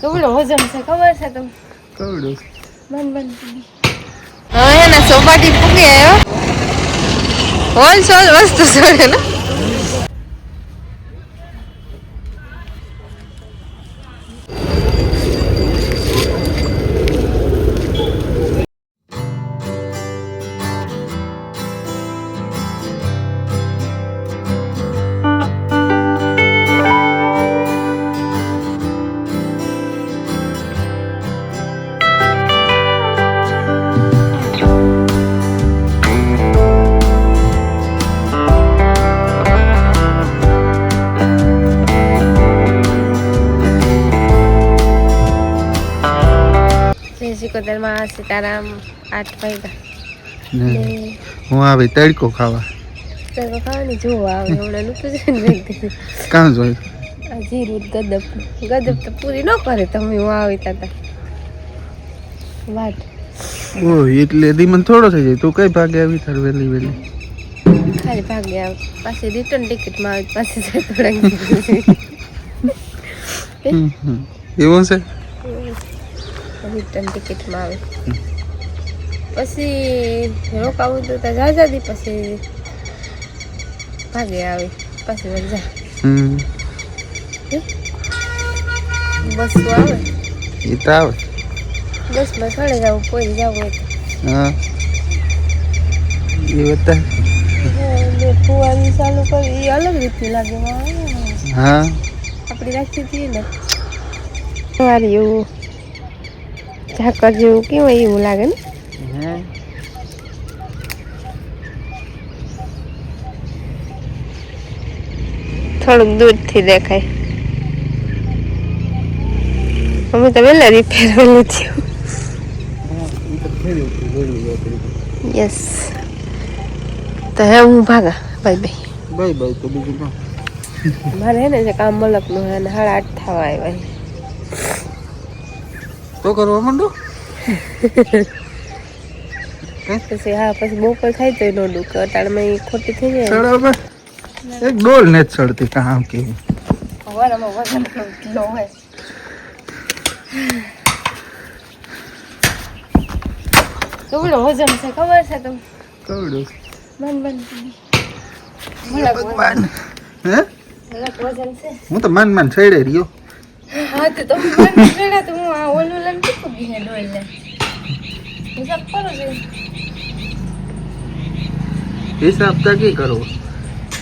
કેવડો વજન છે ખબર છે તમને? કવડો? બન બન હવે એના સોપાટી પૂગી આવ્યો. હોલસેલ વસ્તુ છે ને. જય સિકોતેર સીતારામ આઠ વાગ્યા હું આવી તડકો ખાવા. તડકો ખાવાની જોવા આવે હમણાં નતું જીરું ગદપ ગદપ તો પૂરી ન કરે તમે હું આવી તા વાટ ઓ એટલે દીમન થોડો થઈ જાય. તું કઈ ભાગે આવી તાર વેલી વેલી ખાલી ભાગે આવ. પાછી રિટર્ન ટિકિટમાં આવે પાછી જાય થોડાક. એવું છે રિટર્ન ટિકિટમાં આવે. પછી રોકાવું તો ત્યાં જાજાદી પછી ભાગે આવે પછી વળી જાય બસ આવે. એ તો આવે. બસમાં ચડે જવું કોઈ જવું હોય. હા. એ બતા ને ફુવારી ચાલુ કરી એ અલગ રીતની લાગે હા. આપણી રાખી હતી ને? એવું ઝાકર જેવું કેવું એવું લાગે ને? થોડુંક દૂરથી દેખાય. અમે તો વહેલા રિપેર વહેલું થયું. યસ તો હે હું ભાગા. બાય બાય બાય બાય તો બીજું મારે હે ને કામ મલકનું હે ને હાડ આઠ થવા આવ્યા. તો કરવા માંડો? પછી હા પછી બપોર થાય તો નો દુખ. અટાણમાં ખોટી થઈ જાય. ચડાવ એક ડોલ ને જ ચડતી કાં કેવું વરમાં વજન કિલો હોય. કેવડો વજન છે ખબર છે તમને? કવડું? બન બન ભગવાન. હે? વજન છે. હું તો મન મન છેડે રહ્યો. હા તો તમે મન તો હું આ ઓલું લઈને બીહે ડોલ લે. હિસાબ કરો છે. હિસાબ તો કી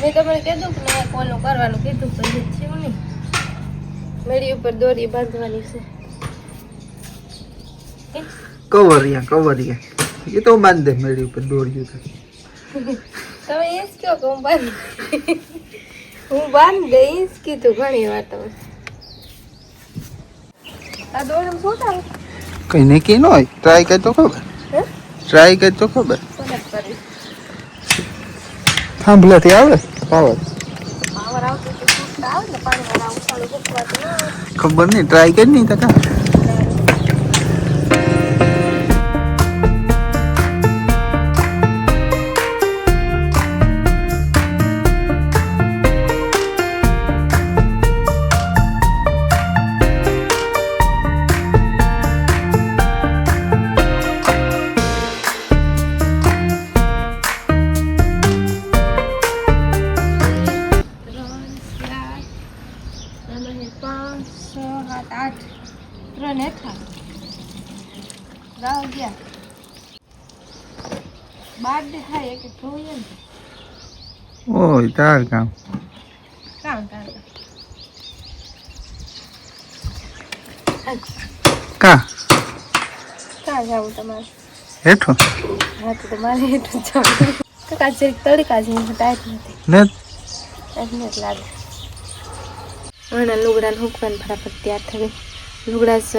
મેં તમને કીધું કે મેં એક કરવાનું કીધું પછી થયું નહીં મેળી ઉપર દોરી બાંધવાની છે. કવરિયા કવરિયા. એ તો બાંધ દે મેળી ઉપર દોડ્યું તમે એ જ કહો કે હું બાંધ હું બાંધ દઈશ કીધું ઘણી વાર તમે કઈ નક્કી ન હોય. ટ્રાય કરી તો ખબર. ટ્રાય કરી તો ખબર. થાંભલાથી આવે? પાવર ખબર નહીં ટ્રાય કરી નહીં તો બાર દે થાય એક જોઈએ ને ઓય તાર કામ. કામ કામ કા? કા જાવ તમારે? હેઠો? હા તો તમારે હેઠો જાવ. તો કાચી તડકા જેવી ટાઈટ નથી. ને? ટાઈટ જ લાગે. મને લુગડાને હુકવાને ફટાફટ તૈયાર થઈ લુગડા જ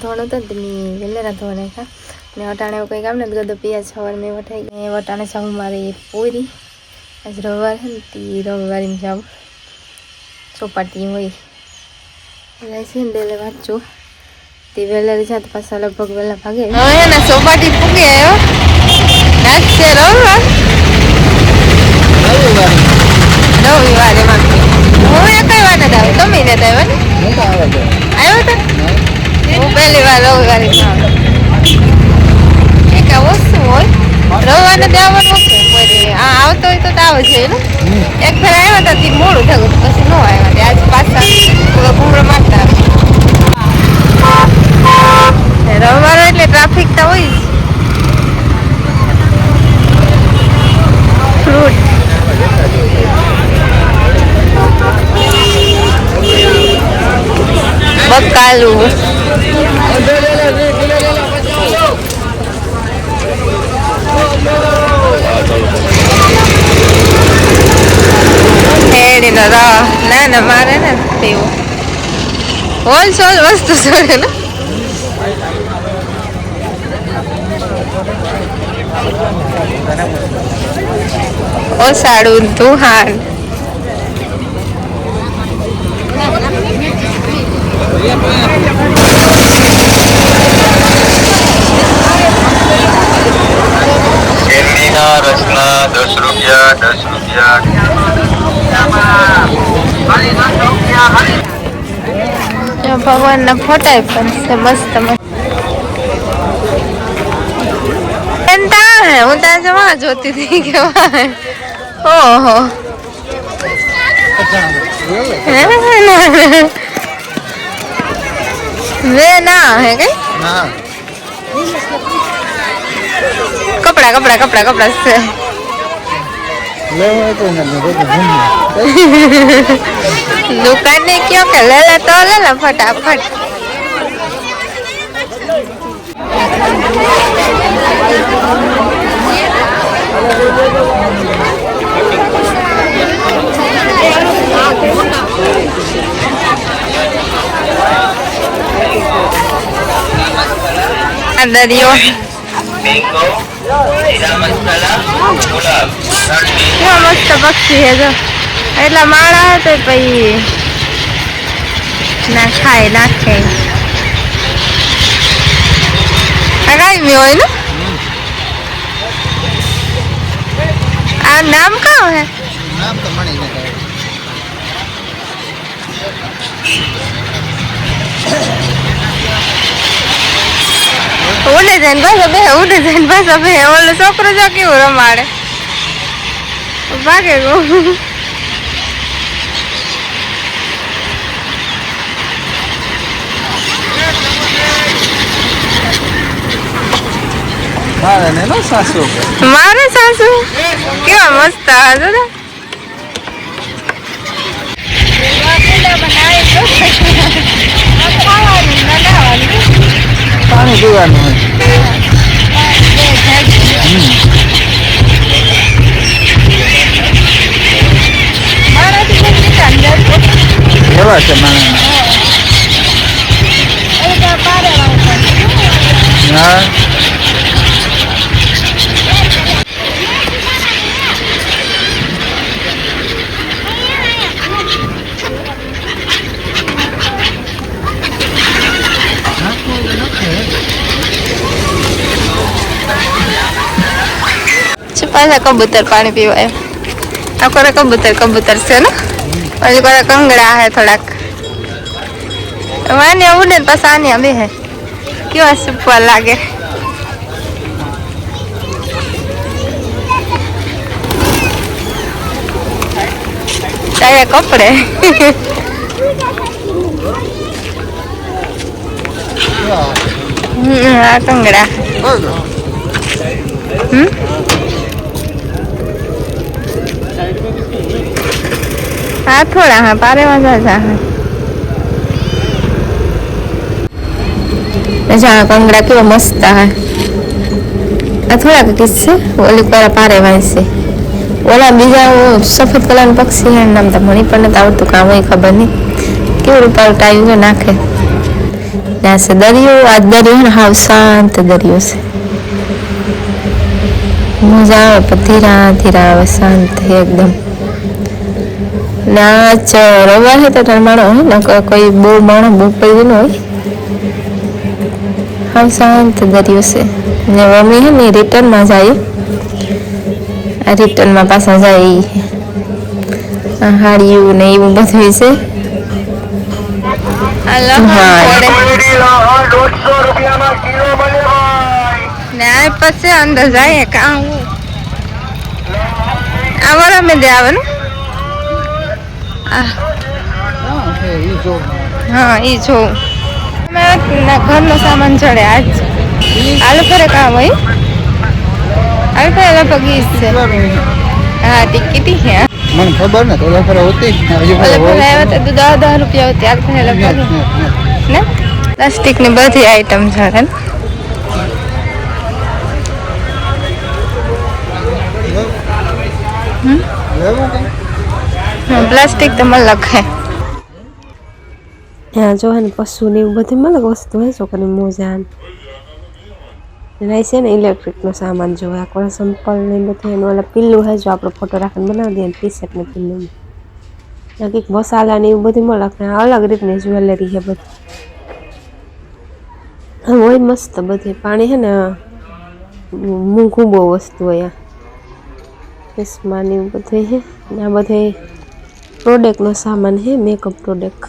ધોવાનો હતો ને વેલેરા ધોવા નાખ્યા ને વટાણે એવું કંઈ કામ ને ગદો પિયાજ સવાર મેં વટાઈ ગઈ વટાણે સાવ મારી પૂરી. આજ રવિવાર છે ને તે રવિવારીમાં જાઉં ચોપાટી હોય. એટલે છે ને એટલે વાંચું. તે વહેલા છે તો પાછા લગભગ વહેલા ભાગે. હવે એને ચોપાટી પૂગી આવ્યો. આજ છે રવિવાર. રવિવારે માં હું એ કઈ વાર નથી આવ્યો. તમે નથી આવ્યો ને? આવ્યો. તો? હા રવિવારે જવાનું એક આ વસ્તુ હોય રવિવારે ત્યાં આવવાનું હશે આ આવતો હોય તો દાવ છે ને એક ફેર આવ્યા હતા તે મોડું થયું પછી ન આવ્યા તે આજ પાછા ઘૂમરો મારતા રવિવારે એટલે ટ્રાફિક તો હોય જ. ફ્રૂટ બકાલું હેડીનો રસ ના ના મારે ને પીવું હોલસેલ વસ્તુ છે ને ઓ સાડું તું હાર શેરડીના રસના દસ રૂપિયા દસ રૂપિયા ભગવાનના ફોટા પણ છે. મસ્ત મસ્ત. હે? ત્યાં જવા જોતી હતી કે ઓહો. વે ના હે કઈ? કપડા કપડા કપડા કપડા છે. દુકાન ને કયો કે લે લે તો લે લે ફટાફટ આ દરિયો કેવા મસ્ત પક્ષી હે જો એટલા માળા હતો પછી ના ખાય નાખે કાંઈ હોય ને આ નામ કાં હે નામ તો મણી ને ઉડે જઈને બસ હવે ઉડે જઈને બસ હવે ઓલો છોકરો જો કેવું રમાડે. ભાગે ગો. મારે સાસુ સાસુ? કેવા મસ્ત હતા જો ને. પાણી પીવાનું હોય. એવા છે માણસ હા છે પાછા કબૂતર પાણી પીવાય આ કોરે કબૂતર કબૂતર છે ને હજી કોરે કંગડા હે થોડાક વાને ઉડે ને પાછા આને બે હે કેવા સુપવા લાગે તારે કપડે હમ, આ કંગડા હમ હા, થોડા, હા પારે વાંધા જા હા જા કંગડા કેવો મસ્ત હા આ થોડા કીસ છે ઓલી પર પારે વાંચશે ઓલા બીજા સફેદ કલરનું પક્ષી હે નામ તો મને પણ નથી આવડતું કામ હોય ખબર નહીં. કેવું રૂપાળું ટાયું છે, નાખે. ત્યાં છે દરિયો, આ દરિયો હાવ શાંત દરિયો છે. મજા આવે પણ ધીરા ધીરા આવે શાંત એકદમ. ના જ રવિવાર હોય તો તાર માણો ને કોઈ બહુ માણો બહુ પડી ન હોય. હાવ શાંત દરિયો છે. ને મમ્મી હે ને રિટર્નમાં જાય. આ રિટર્નમાં પાછા જાય હાડિયું ને એવું બધું છે. દોઢસો પછી અંદર જાય કાં હું આ વાળા મેં દે આવે ને આ. હા એ જોઉં. ઘરનો સામાન ચડે આજ. આલુ ફરે કામ હોય? આલુ ફરે લગભગ ઈ છે. હા ટિકિટ હે. મને ખબર ને તો ખરા હોતી. હજી ફરે આવ્યા તો દસ દસ રૂપિયા હોતી. આલુ ફરે ને. લગભગ ને? પ્લાસ્ટિકની બધી આઈટમ છે ને લેવું કે? પ્લાસ્ટિક તો મલક હે. ત્યાં જો હે ને પશુ ને એવું બધી મલક વસ્તુ હોય છોકરી મોજા એના છે ને ઇલેક્ટ્રિકનો સામાન જોવે કોઈ સંપલ ને બધું એનું ઓલા પિલ્લું હોય જો આપણો ફોટો રાખીને બનાવી દઈએ ટી શર્ટ ને પિલ્લું કંઈક મસાલા ને એવું બધું મલક ને અલગ રીતની જ્વેલરી છે બધી. હા, હોય મસ્ત બધી. પાણી છે ને મૂંઘું બહુ વસ્તુ હોય ચશ્મા ને એવું બધું હે. આ બધે પ્રોડક્ટનો સામાન છે મેકઅપ પ્રોડક્ટ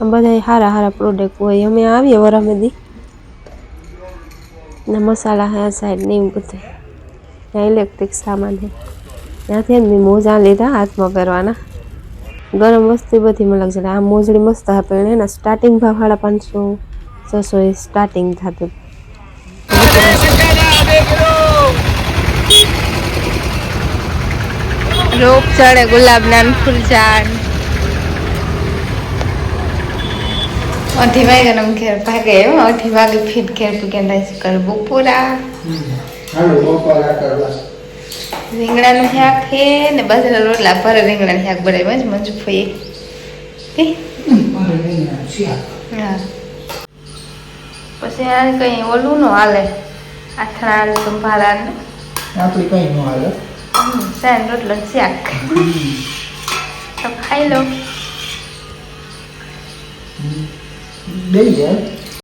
આ બધા સારા સારા પ્રોડક્ટ હોય. અમે આવીએ વરામેદી ને મસાલા હે સાઈડ ને એવું બધું ત્યાં ઇલેક્ટ્રિક સામાન છે ત્યાંથી જ મેં મોજા લીધા હાથમાં પહેરવાના. ગરમ વસ્તુ બધી મને લાગશે આ મોજડી મસ્ત આપે એના સ્ટાર્ટિંગ ભાવ સાડા પાંચસો, છસો એ સ્ટાર્ટિંગ થતું. રોપ ચડે ગુલાબના ફૂલ ઝાડ અઢી વાગે ને ઘેર ભાગે એમ અઢી વાગે ફીટ ઘેર પૂગે રાઈસ કર બપોરા. રીંગણાનું શાક છે ને બાજરા રોટલા ભરે રીંગણાનું શાક બનાવ્યું જ મંજુ ફોઈ હા. પછી આ કઈ ઓલું નો હાલે આથણા ને સંભારા ને આપણી કઈ ન હાલે. સાન રોટલો ને શાક તો ખાઈ લો બે જાય